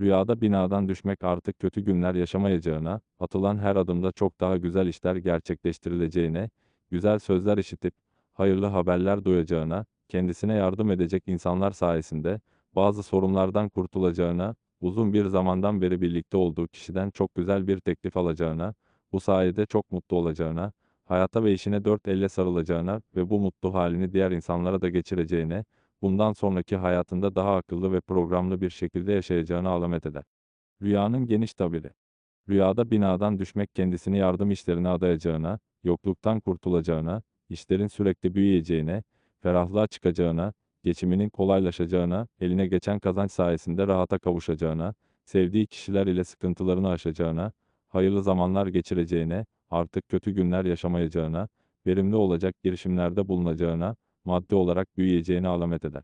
Rüyada binadan düşmek artık kötü günler yaşamayacağına, atılan her adımda çok daha güzel işler gerçekleştirileceğine, güzel sözler işitip, hayırlı haberler duyacağına, kendisine yardım edecek insanlar sayesinde, bazı sorunlardan kurtulacağına, uzun bir zamandan beri birlikte olduğu kişiden çok güzel bir teklif alacağına, bu sayede çok mutlu olacağına, hayata ve işine dört elle sarılacağına ve bu mutlu halini diğer insanlara da geçireceğine, bundan sonraki hayatında daha akıllı ve programlı bir şekilde yaşayacağını alamet eder. Rüyanın geniş tabiri. Rüyada binadan düşmek kendisini yardım işlerine adayacağına, yokluktan kurtulacağına, işlerin sürekli büyüyeceğine, ferahlığa çıkacağına, geçiminin kolaylaşacağına, eline geçen kazanç sayesinde rahata kavuşacağına, sevdiği kişiler ile sıkıntılarını aşacağına, hayırlı zamanlar geçireceğine, artık kötü günler yaşamayacağına, verimli olacak girişimlerde bulunacağına, maddi olarak büyüyeceğini alamet eder.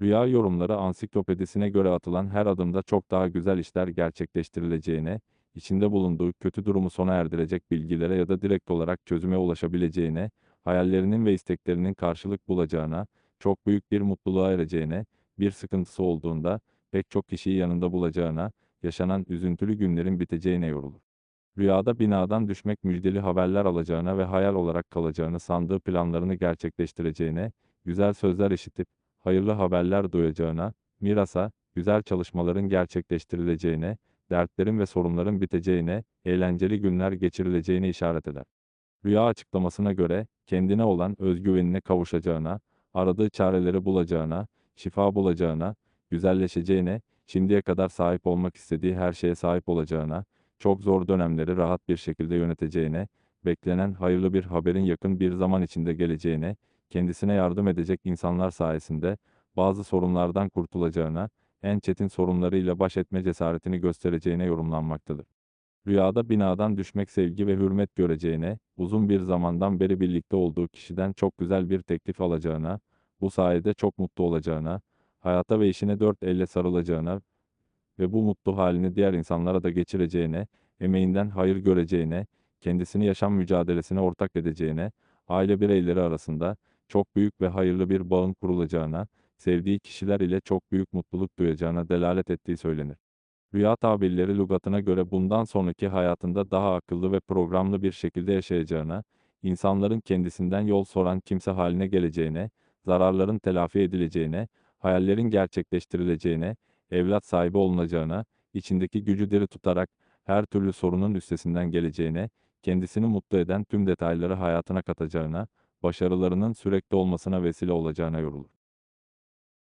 Rüya yorumları ansiklopedisine göre atılan her adımda çok daha güzel işler gerçekleştirileceğine, içinde bulunduğu kötü durumu sona erdirecek bilgilere ya da direkt olarak çözüme ulaşabileceğine, hayallerinin ve isteklerinin karşılık bulacağına, çok büyük bir mutluluğa ereceğine, bir sıkıntısı olduğunda pek çok kişiyi yanında bulacağına, yaşanan üzüntülü günlerin biteceğine yorulur. Rüyada binadan düşmek müjdeli haberler alacağına ve hayal olarak kalacağını sandığı planlarını gerçekleştireceğine, güzel sözler işitip, hayırlı haberler duyacağına, mirasa, güzel çalışmaların gerçekleştirileceğine, dertlerin ve sorunların biteceğine, eğlenceli günler geçirileceğine işaret eder. Rüya açıklamasına göre, kendine olan özgüvenine kavuşacağına, aradığı çareleri bulacağına, şifa bulacağına, güzelleşeceğine, şimdiye kadar sahip olmak istediği her şeye sahip olacağına, çok zor dönemleri rahat bir şekilde yöneteceğine, beklenen hayırlı bir haberin yakın bir zaman içinde geleceğine, kendisine yardım edecek insanlar sayesinde bazı sorunlardan kurtulacağına, en çetin sorunlarıyla baş etme cesaretini göstereceğine yorumlanmaktadır. Rüyada binadan düşmek sevgi ve hürmet göreceğine, uzun bir zamandan beri birlikte olduğu kişiden çok güzel bir teklif alacağına, bu sayede çok mutlu olacağına, hayata ve işine dört elle sarılacağına ve bu mutlu halini diğer insanlara da geçireceğine, emeğinden hayır göreceğine, kendisini yaşam mücadelesine ortak edeceğine, aile bireyleri arasında çok büyük ve hayırlı bir bağın kurulacağına, sevdiği kişiler ile çok büyük mutluluk duyacağına delalet ettiği söylenir. Rüya tabirleri lügatına göre bundan sonraki hayatında daha akıllı ve programlı bir şekilde yaşayacağına, insanların kendisinden yol soran kimse haline geleceğine, zararların telafi edileceğine, hayallerin gerçekleştirileceğine, evlat sahibi olunacağına, içindeki gücü diri tutarak her türlü sorunun üstesinden geleceğine, kendisini mutlu eden tüm detayları hayatına katacağına, başarılarının sürekli olmasına vesile olacağına yorulur.